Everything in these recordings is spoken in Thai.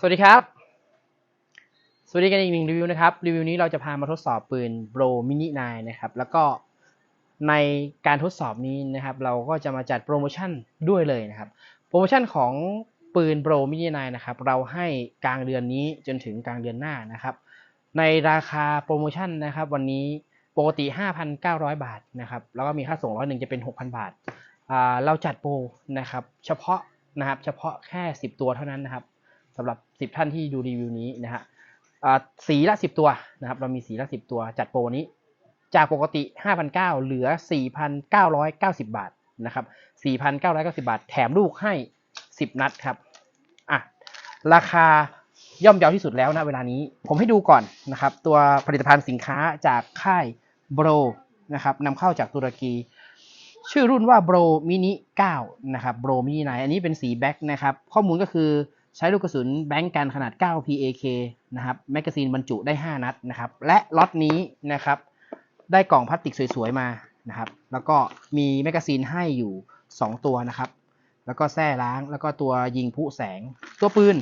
สวัสดีครับ สวัสดีกันอีกหนึ่งรีวิวนะครับ รีวิวนี้เราจะพามาทดสอบปืน Bro Mini 9 นะครับ แล้วก็ในการทดสอบนี้นะครับ เราก็จะมาจัดโปรโมชั่นด้วยเลยนะครับ โปรโมชั่นของปืน Bro Mini 9 นะครับ เราให้กลางเดือนนี้จนถึงกลางเดือนหน้านะครับ ในราคาโปรโมชั่นนะครับ วันนี้ปกติ 5,900 บาทนะครับ แล้วก็มีค่าส่งร้อยหนึ่งจะเป็น 6,000 บาทอ่าเราจัดโปรนะครับ เฉพาะนะครับ เฉพาะแค่ 10 ตัวเท่านั้นนะครับ สำหรับ 10 ท่านที่ดูรีวิวนี้นะฮะสีละ 10 ตัวนะครับเรามีสีละ 10 ตัวจัดโปรนี้ จากปกติ 5,900 เหลือ 4,990 บาทนะครับ 4,990 บาท แถมลูกให้ 10 นัดครับอะราคาย่อมเยาที่สุดแล้วนะเวลานี้ผมให้ดูก่อนนะครับ ตัวผลิตภัณฑ์สินค้าจากค่ายโบรนะครับนำเข้าจากตุรกี ชื่อรุ่นว่า Bro Mini 9นะครับ Bro Mini 9อันนี้เป็นสีแบ็คนะครับ ข้อมูลก็คือ ใช้ลูกกระสุนแบงก์กันขนาด 9 PAK นะครับ แมกกาซีนบรรจุได้ 5 นัดนะครับ และล็อตนี้นะครับ ได้กล่องพลาสติกสวยๆ มานะครับ แล้วก็มีแมกกาซีนให้อยู่ 2 ตัวนะครับ แล้วก็แส้ล้าง แล้วก็ตัวยิงผู้แสง ตัวปืน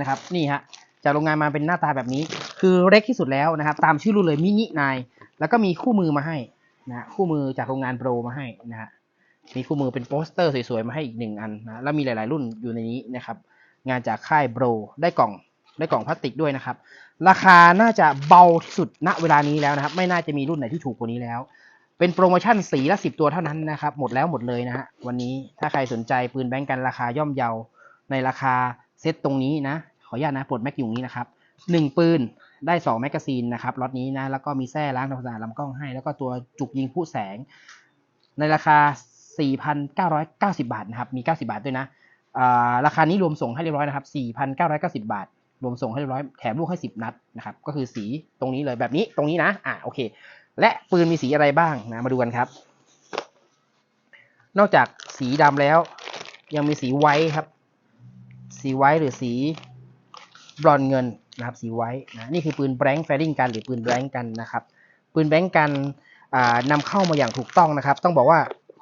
นะครับ นี่ฮะ จากโรงงานมาเป็นหน้าตาแบบนี้ คือเล็กที่สุดแล้วนะครับ ตามชื่อรุ่นเลยมินินาย แล้วก็มีคู่มือมาให้นะคู่มือจากโรงงานโปรมาให้นะฮะ มีคู่มือเป็นโปสเตอร์สวยๆ มาให้อีกหนึ่งอันนะแล้วมีหลายๆรุ่นอยู่ในนี้นะครับ งานจากค่ายโบรได้กล่องได้กล่องพลาสติกด้วยนะครับ ราคาน่าจะเบาที่สุดณเวลานี้แล้วนะครับ ไม่น่าจะมีรุ่นไหนที่ถูกกว่านี้แล้ว เป็นโปรโมชั่นสีละสิบตัวเท่านั้นนะครับ หมดแล้วหมดเลยนะฮะวันนี้ถ้าใครสนใจปืนแบงก์กันราคาย่อมเยาในราคาเซตตรงนี้นะ ขออนุญาตนะปลดแม็กอยู่งนี้นะครับหนึ่งปืนได้สองแมกกาซีนนะครับล็อตนี้นะแล้วก็มีแส้ล้างทำความสะอาดลำกล้องให้ แล้วก็ตัวจุกยิงผู้แสง ในราคา 4,990 บาทนะครับ มี 90 บาทด้วยนะราคานี้รวมส่งให้เรียบร้อยนะครับ 4,990 บาท รวมส่งให้เรียบร้อย แถมลูกให้ 10 นัดนะครับ ก็คือสีตรงนี้เลยแบบนี้ ตรงนี้นะ อ่าโอเค และปืนมีสีอะไรบ้างนะ มาดูกันครับ นอกจากสีดำแล้ว ยังมีสีไวท์ครับ สีไวท์หรือสีบรอนเงินนะครับ สีไวท์นะ นี่คือปืนแบงค์แฟริงกันหรือปืนแบงค์กันนะครับ ปืนแบงค์กันนำเข้ามาอย่างถูกต้องนะครับ ต้องบอกว่า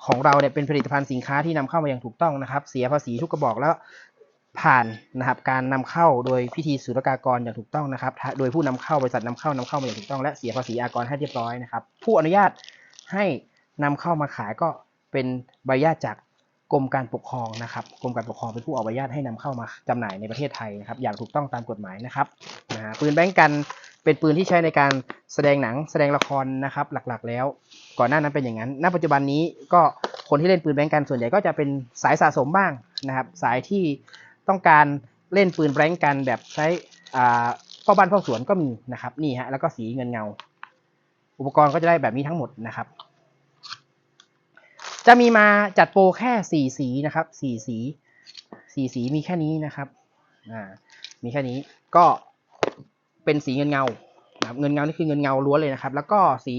ของเราเนี่ยเป็นผลิตภัณฑ์สินค้าที่นำเข้ามาอย่างถูกต้องนะครับ เสียภาษีทุกกระบอกแล้วผ่านนะครับการนำเข้าโดยพิธีศุลกากรอย่างถูกต้องนะครับ โดยผู้นำเข้าบริษัทนำเข้านำเข้ามาอย่างถูกต้อง และเสียภาษีอากรให้เรียบร้อยนะครับ ผู้อนุญาตให้นำเข้ามาขายก็เป็นใบอนุญาตจาก กรมการปกครองนะครับกรมการปกครองเป็นผู้ออกใบอนุญาตให้นำเข้ามาจำหน่ายในประเทศไทยนะครับอย่างถูกต้องตามกฎหมายนะครับนะฮะปืนแบงก์กันเป็นปืนที่ใช้ในการแสดงหนังแสดงละครนะครับหลักๆ แล้ว ก่อนหน้านั้นเป็นอย่างนั้น ณ ปัจจุบันนี้ก็คนที่เล่นปืนแบงก์กันส่วนใหญ่ก็จะเป็นสายสะสมบ้างนะครับ สายที่ต้องการเล่นปืนแบงก์กันแบบใช้อ่าพ่อบ้านพ่อสวนก็มีนะครับนี่ฮะแล้วก็สีเงินเงา อุปกรณ์ก็จะได้แบบนี้ทั้งหมดนะครับ จะมีมาจัดโปรแค่สี่สีนะครับสี่สีสี่สีมีแค่นี้นะครับอ่ามีแค่นี้ก็เป็นสีเงินเงาเงินเงานี่คือเงินเงาล้วนเลยนะครับ แล้วก็สี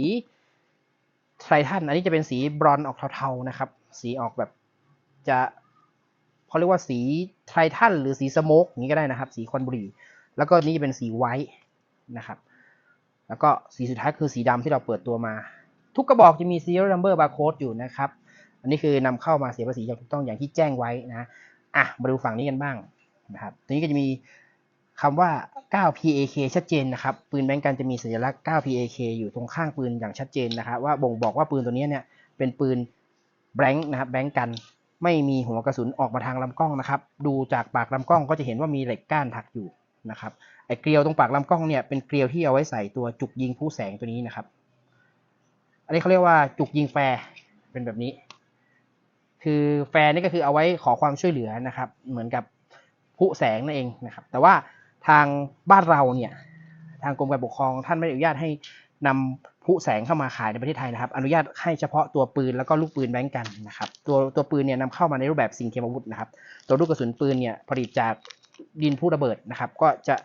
ไททันอันนี้จะเป็นสีบรอนออกเทาๆนะครับ สีออกแบบจะเขาเรียกว่าสีไททันหรือสีสโมกนี้ก็ได้นะครับ สีควันบุรีแล้วก็นี่จะเป็นสีไวท์นะครับ แล้วก็สีสุดท้ายคือสีดำที่เราเปิดตัวมา ทุกกระบอกจะมี serial number barcode อยู่นะครับ อันนี้คือนำเข้ามาเสียภาษีอย่างถูกต้องอย่างที่แจ้งไว้นะอะมาดูฝั่งนี้กันบ้างนะครับตัวนี้ก็จะมีคำว่า 9PAK ชัดเจนนะครับ ปืนแบงก์กันจะมีสัญลักษณ์ 9PAK อยู่ตรงข้างปืนอย่างชัดเจนนะครับว่าบ่งบอกว่าปืนตัวนี้เนี่ยเป็นปืนแบงค์นะครับแบงก์กันไม่มีหัวกระสุนออกมาทางลำกล้องนะครับ ดูจากปากลำกล้องก็จะเห็นว่ามีเหล็กก้านถักอยู่นะครับไอ้เกลียวตรงปากลำกล้องเนี่ยเป็นเกลียวที่เอาไว้ใส่ตัวจุกยิงผู้แสงตัวนี้นะครับ อันนี้เขาเรียกว่าจุกยิงแฟร์เป็นแบบนี้ คือแฟร์นี่ก็คือเอาไว้ขอความช่วยเหลือนะครับ เหมือนกับผู้แสงนั่นเองนะครับ แต่ว่าทางบ้านเราเนี่ยทางกรมการปกครองท่านไม่อนุญาตให้นำผู้แสงเข้ามาขายในประเทศไทยนะครับ อนุญาตให้เฉพาะตัวปืนแล้วก็ลูกปืนแบงก์กันนะครับ ตัวตัวปืนเนี่ยนำเข้ามาในรูปแบบสิ่งเคมีอาวุธนะครับ ตัวลูกกระสุนปืนเนี่ยผลิตจากดินผู้ระเบิดนะครับ ก็จะ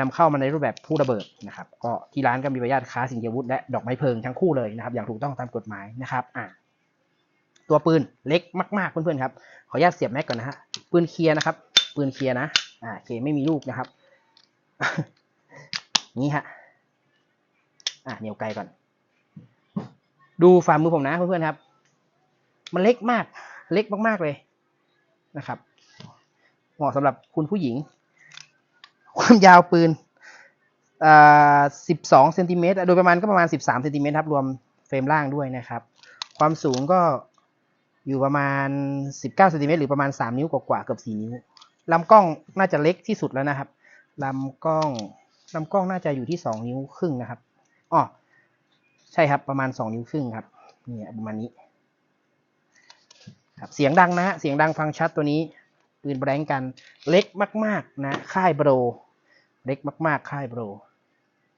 นำเข้ามาในรูปแบบผู้ระเบิดนะครับ ก็ที่ร้านก็มีใบอนุญาตค้าสิ่งเคมีอาวุธและดอกไม้เพลิงทั้งคู่เลยนะครับ อย่างถูกต้องตามกฎหมายนะครับอ่า ตัวปืนเล็กมากๆเพื่อนๆครับ ขออนุญาตเสียบแม็กก่อนนะฮะ ปืนเคลียร์นะครับ ปืนเคลียร์นะ อ่าโอเคไม่มีลูกนะครับ นี่ฮะ อะเหนียวไกลก่อน ดูฝ่ามือผมนะเพื่อนๆครับ มันเล็กมาก เล็กมากๆเลยนะครับ เหมาะสำหรับคุณผู้หญิง ความยาวปืนอ่า12เซนติเมตรโดยประมาณก็ประมาณ13เซนติเมตรครับ รวมเฟรมล่างด้วยนะครับความสูงก็ อยู่ประมาณ 19เซนติเมตรหรือประมาณ 3 นิ้วกว่าๆเกือบ4นิ้วลำกล้องน่าจะเล็กที่สุดแล้วนะครับลำกล้องลำกล้องน่าจะอยู่ที่ 2 นิ้วครึ่งนะครับอ๋อใช่ครับประมาณ 2 นิ้วครึ่งครับเนี่ยประมาณนี้ครับเสียงดังนะฮะเสียงดังฟังชัดตัวนี้ปืนแบงกันเล็กมาก ๆ นะ ค่ายโบรเล็กมากๆ ค่ายโบร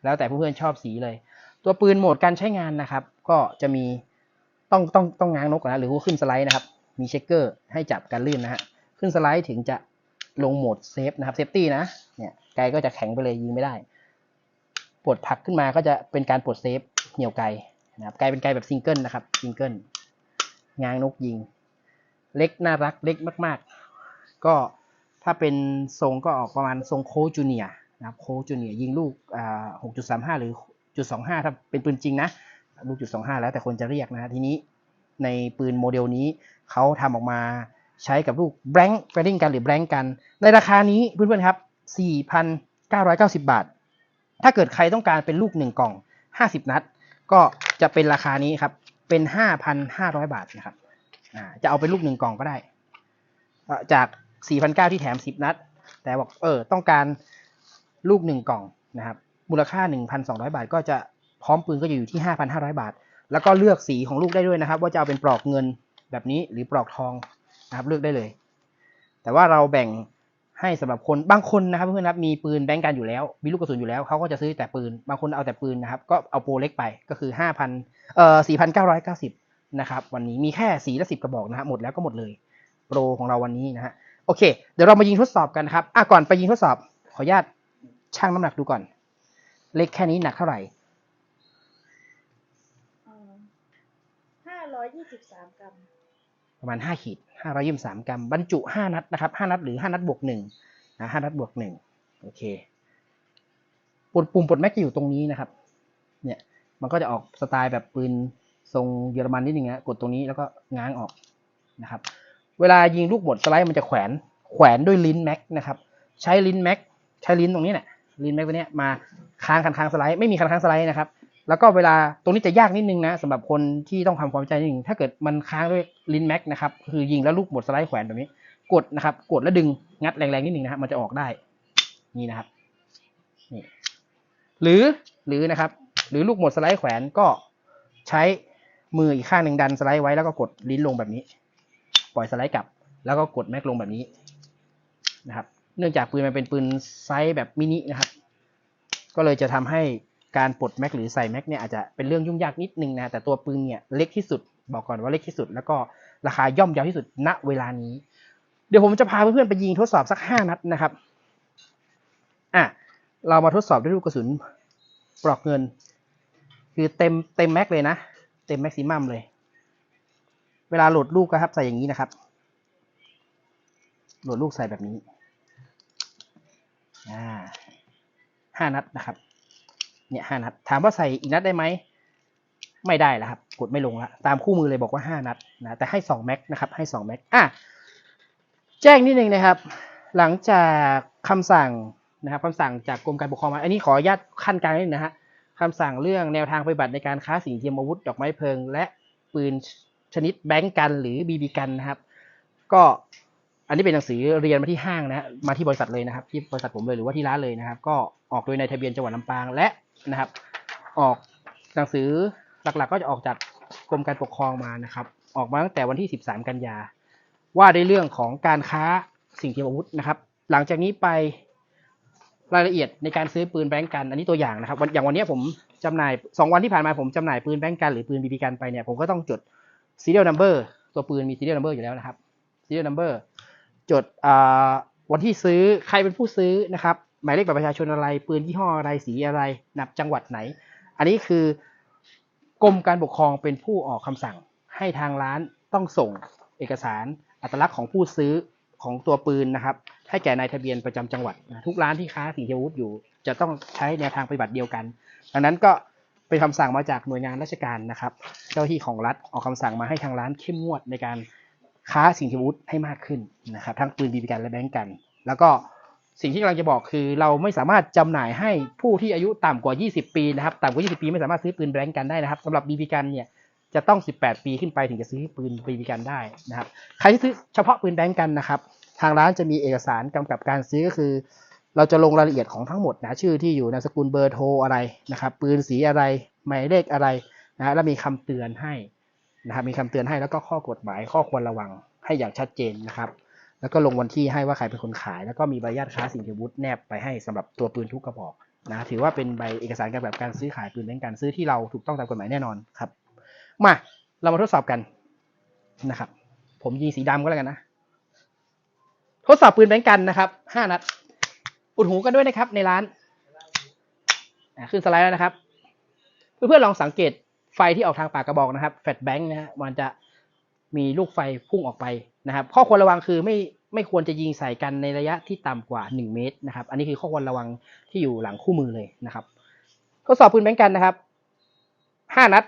แล้วแต่เพื่อนๆชอบสีเลย ตัวปืนโหมดการใช้งานนะครับ ก็จะมี ต้องต้องต้องง้างนกก่อนนะหรือว่าขึ้นสไลด์นะครับ มีเช็คเกอร์ให้จับการลื่นนะฮะ ขึ้นสไลด์ถึงจะลงโหมดเซฟนะครับเซฟตี้นะ เนี่ยไกลก็จะแข็งไปเลยยิงไม่ได้ ปลดผักขึ้นมาก็จะเป็นการปลดเซฟเหนี่ยวไกลนะครับ ไกลเป็นไกลแบบซิงเกิลนะครับ ซิงเกิลง้างนกยิง เล็กน่ารักเล็กมาก ๆ ก็ถ้าเป็นทรงก็ออกประมาณทรงโคจูเนียนะครับ โคจูเนียยิงลูกอ่า6.35หรือจุด25ถ้าเป็นปืนจริงนะ ลูกจุด25แล้วแต่คนจะเรียกนะฮะทีนี้ในปืนโมเดลนี้เขาทำออกมาใช้กับลูกแบงค์แฟริงกันหรือแบงค์กัน ในราคานี้เพื่อนๆครับ 4,990 บาท ถ้าเกิดใครต้องการเป็นลูก 1 กล่อง 50 นัด ก็จะเป็นราคานี้ครับ เป็น 5,500 บาทนะครับจะเอาเป็นลูก 1 กล่องก็ได้เอ่อจาก 4,900 ที่แถม 10 นัด แต่บอกเออต้องการลูก 1 กล่องนะครับ มูลค่า 1,200 บาทก็จะ พร้อมปืนก็จะอยู่ที่ 5,500 บาท แล้วก็เลือกสีของลูกได้ด้วยนะครับ ว่าจะเอาเป็นปลอกเงินแบบนี้หรือปลอกทองนะครับเลือกได้เลย แต่ว่าเราแบ่งให้สำหรับคนบางคนนะครับเพื่อนครับมีปืนแบงก์กันอยู่แล้ว มีลูกกระสุนอยู่แล้วเขาก็จะซื้อแต่ปืน บางคนเอาแต่ปืนนะครับ ก็เอาโปรเล็กไปก็คือ 5,000เอ่อ4,990นะครับวันนี้มีแค่สีละ10กระบอกนะครับหมดแล้วก็หมดเลยโปรของเราวันนี้นะฮะโอเค เดี๋ยวเรามายิงทดสอบกันครับอะก่อนไปยิงทดสอบขออนุญาตชั่งน้ำหนักดูก่อน เล็กแค่นี้หนักเท่าไหร่ ห้าร้อยยี่ สิบสามกรัม ประมาณ5ขีด523กรัม บรรจุ5นัดนะครับ5นัดหรือ5นัดบวก1นะ5นัดบวก1โอเคปุ่มปุ่มปลดแม็กจะอยู่ตรงนี้นะครับ เนี่ยมันก็จะออกสไตล์แบบปืนทรงเยอรมันนิดนึงนะกดตรงนี้แล้วก็ง้างออกนะครับ เวลายิงลูกหมดสไลด์มันจะแขวนแขวนด้วยลิ้นแม็กนะครับ ใช้ลิ้นแม็กใช้ลิ้นตรงนี้เนี่ยลิ้นแม็กตัวนี้มาค้างคันค้างสไลด์ไม่มีคันค้างสไลด์นะครับ แล้วก็เวลาตรงนี้จะยากนิดนึงนะสำหรับคนที่ต้องทำความใจนิดนึงถ้าเกิดมันค้างด้วยลิ้นแม็กนะครับคือยิงแล้วลูกหมดสไลด์แขวนแบบนี้ กดนะครับ กดแล้วดึงงัดแรงๆนิดนึงนะครับมันจะออกได้นี่นะครับนี่หรือหรือนะครับ หรือลูกหมดสไลด์แขวนก็ใช้มืออีกข้างหนึ่งดันสไลด์ไว้แล้วก็กดลิ้นลงแบบนี้ ปล่อยสไลด์กลับ แล้วก็กดแม็กลงแบบนี้นะครับ เนื่องจากปืนมันเป็นปืนไซส์แบบมินินะครับ ก็เลยจะทำให้ การปลดแม็กหรือใส่แม็กเนี่ยอาจจะเป็นเรื่องยุ่งยากนิดนึงนะแต่ตัวปืนเนี่ยเล็กที่สุดบอกก่อนว่าเล็กที่สุด แล้วก็ราคาย่อมเยาที่สุดณเวลานี้ เดี๋ยวผมจะพาเพื่อนๆไปยิงทดสอบสักห้านัดนะครับอะเรามาทดสอบด้วยลูกกระสุนปลอกเงิน คือเต็มเต็มแม็กเลยนะ เต็มแม็กซิมัมเลย เวลาโหลดลูกนะครับใส่อย่างนี้นะครับ โหลดลูกใส่แบบนี้อ่าห้านัดนะครับ เนี่ยห้านัด ถามว่าใส่อีกนัดได้ไหม ไม่ได้แล้วครับ กดไม่ลงละตามคู่มือเลยบอกว่าห้านัดนะแต่ให้สองแม็กนะครับ ให้สองแม็กอะแจ้งนิดนึงนะครับ หลังจากคำสั่งนะครับคำสั่งจากกรมการปกครองมา อันนี้ขออนุญาตขั้นกลางนิดนึงนะฮะคำสั่งเรื่องแนวทางปฏิบัติในการค้าสิ่งเทียมอาวุธดอกไม้เพลิง และปืนชนิดแบงก์กันหรือบีบีกันนะครับ ก็อันนี้เป็นหนังสือเรียนมาที่ห้างนะมาที่บริษัทเลยนะครับ ที่บริษัทผมเลยหรือว่าที่ร้านเลยนะครับ ก็ ออกโดยในทะเบียนจังหวัดลำปางและนะครับ ออกหนังสือหลักๆ ก็จะออกจากกรมการปกครองมานะครับ ออกมาตั้งแต่วันที่ 13 กันยา ว่าในเรื่องของการค้าสิ่งเทียมอาวุธนะครับ หลังจากนี้ไปรายละเอียดในการซื้อปืนแบงก์กัน อันนี้ตัวอย่างนะครับอย่างวันนี้ผมจำหน่ายสองวันที่ผ่านมาผมจำหน่ายปืนแบงก์กันหรือปืนบีบีกันไปเนี่ยผมก็ต้องจด serial number ตัวปืนมี serial number อยู่แล้วนะครับ serial number จดวันที่ซื้อใครเป็นผู้ซื้อนะครับ หมายเลขบัตรประชาชนอะไร ปืนยี่ห้ออะไรสีอะไรนับจังหวัดไหน อันนี้คือกรมการปกครองเป็นผู้ออกคำสั่งให้ทางร้านต้องส่งเอกสารอัตลักษณ์ของผู้ซื้อของตัวปืนนะครับให้แก่นายทะเบียนประจำจังหวัดนะทุกร้านที่ค้าสิ่งเทียวุธอยู่ จะต้องใช้แนวทางปฏิบัติเดียวกัน ดังนั้นก็เป็นคำสั่งมาจากหน่วยงานราชการนะครับ เจ้าที่ของรัฐออกคำสั่งมาให้ทางร้านเข้มงวดในการค้าสิ่งเทียวุธให้มากขึ้นนะครับ ทั้งปืนบีบีกันและแบงก์กัน แล้วก็ สิ่งที่กำลังจะบอกคือเราไม่สามารถจำหน่ายให้ผู้ที่อายุต่ำกว่า 20 ปีนะครับต่ำกว่า 20 ปีไม่สามารถซื้อปืนแบงก์กันได้นะครับสำหรับบีบีกันเนี่ยจะต้อง 18 ปีขึ้นไปถึงจะซื้อปืนบีบีกันได้นะครับใครที่ซื้อเฉพาะปืนแบงก์กันนะครับ ทางร้านจะมีเอกสารกำกับการซื้อก็คือ เราจะลงรายละเอียดของทั้งหมดนะชื่อที่อยู่นามสกุลเบอร์โทรอะไรนะครับปืนสีอะไรหมายเลขอะไรนะฮะแล้วมีคำเตือนให้นะครับมีคำเตือนให้แล้วก็ข้อกฎหมายข้อควรระวังให้อย่างชัดเจนนะครับ แล้วก็ลงวันที่ให้ว่าใครเป็นคนขาย แล้วก็มีใบอนุญาตค้าสิ่งเทียมวุฒิแนบไปให้สำหรับตัวปืนทุกกระบอกนะถือว่าเป็นใบเอกสารการแบบการซื้อขายปืนเป็นการซื้อที่เราถูกต้องตามกฎหมายแน่นอนครับมาเรามาทดสอบกันนะครับ ผมยิงสีดำก็แล้วกันนะ ทดสอบปืนแบงก์กันนะครับห้านัด อุดหูกันด้วยนะครับ ในร้านขึ้นสไลด์แล้วนะครับ เพื่อนๆลองสังเกตไฟที่ออกทางปากกระบอกนะครับแฟลชแบงค์นะฮะมันจะมีลูกไฟพุ่งออกไป นะครับ ข้อควรระวังคือไม่ไม่ควรจะยิงใส่กันในระยะที่ต่ำกว่า 1 เมตรนะครับ อันนี้คือข้อควรระวังที่อยู่หลังคู่มือเลยนะครับทดสอบปืนแบงกันนะครับห้านัด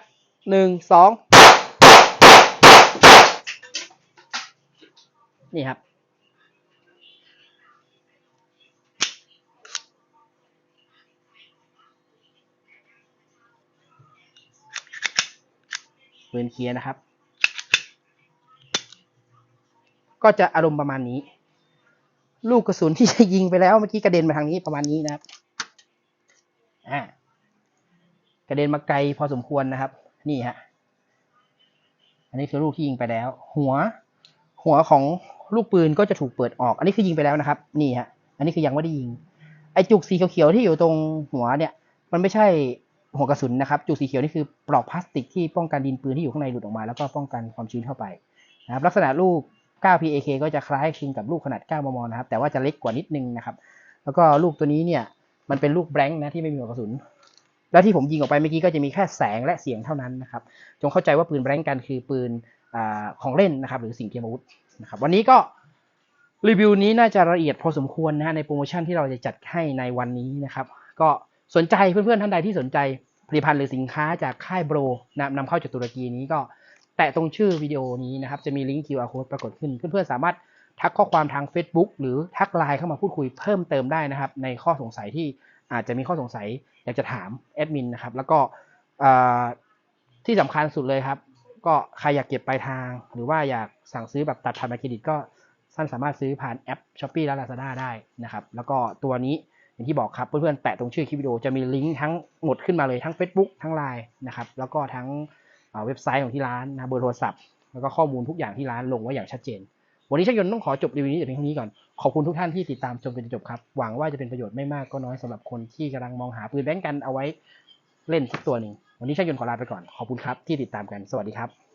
หนึ่งสองนี่ครับปืนเคลียร์นะครับ ก็จะอารมณ์ประมาณนี้ ลูกกระสุนที่จะยิงไปแล้วเมื่อกี้กระเด็นมาทางนี้ประมาณนี้นะครับอ่ากระเด็นมาไกลพอสมควรนะครับ นี่ฮะอันนี้คือลูกที่ยิงไปแล้ว หัว หัวของลูกปืนก็จะถูกเปิดออก อันนี้คือยิงไปแล้วนะครับ นี่ฮะ อันนี้คือยังไม่ได้ยิง ไอจุกสีเขียวๆที่อยู่ตรงหัวเนี่ย มันไม่ใช่หัวกระสุนนะครับ จุกสีเขียวนี่คือปลอกพลาสติกที่ป้องกันดินปืนที่อยู่ข้างในหลุดออกมา แล้วก็ป้องกันความชื้นเข้าไปนะครับ ลักษณะลูก 9 PAK ก็จะคล้ายคลึงกับลูกขนาด 9 มม นะครับ แต่ว่าจะเล็กกว่านิดนึงนะครับ แล้วก็ลูกตัวนี้เนี่ยมันเป็นลูกแบงค์นะที่ไม่มีหัวกระสุน แล้วที่ผมยิงออกไปเมื่อกี้ก็จะมีแค่แสงและเสียงเท่านั้นนะครับ จงเข้าใจว่าปืนแบงค์กันคือปืนอของเล่นนะครับ หรือสิ่งเทียมอาวุธนะครับ วันนี้ก็รีวิวนี้น่าจะละเอียดพอสมควรนะฮะในโปรโมชั่นที่เราจะจัดให้ในวันนี้นะครับ ก็สนใจเพื่อนๆท่านใดที่สนใจผลิตภัณฑ์หรือสินค้าจากค่ายโบรนะนำเข้าจากตุรกีนี้ก็ แตะตรงชื่อวิดีโอนี้นะครับจะมีลิงก์ QR code ปรากฏขึ้น เพื่อนๆสามารถทักข้อความทาง Facebook หรือทักไลน์เข้ามาพูดคุยเพิ่มเติมได้นะครับ ในข้อสงสัยที่อาจจะมีข้อสงสัยอยากจะถามแอดมินนะครับ แล้วก็ที่สำคัญสุดเลยครับ ก็ใครอยากเก็บปลายทาง หรือว่าอยากสั่งซื้อแบบตัดผ่านบัตรเครดิตก็ท่านสามารถซื้อผ่านแอป s h อ p e e และ Lazada ได้นะครับ แล้วก็ตัวนี้อย่างที่บอกครับเพื่อนๆแตะตรงชื่อคลิปวิดีโอจะมีลิงก์ทั้งหมดขึ้นมาเลยทั้ง Facebook ทั้ง Line นะครับแล้วก็ทั้ง เว็บไซต์ของที่ร้านนะเบอร์โทรศัพท์ แล้วก็ข้อมูลทุกอย่างที่ร้านลงไว้อย่างชัดเจน วันนี้ช่างยนต์ต้องขอจบรีวิวนี้แต่เพียงเท่านี้ก่อน ขอบคุณทุกท่านที่ติดตามชมจนจบครับ หวังว่าจะเป็นประโยชน์ไม่มากก็น้อยสำหรับคนที่กำลังมองหาปืนแบงก์กันเอาไว้เล่นสักตัวหนึ่ง วันนี้ช่างยนต์ขอลาไปก่อน ขอบคุณครับที่ติดตามกัน สวัสดีครับ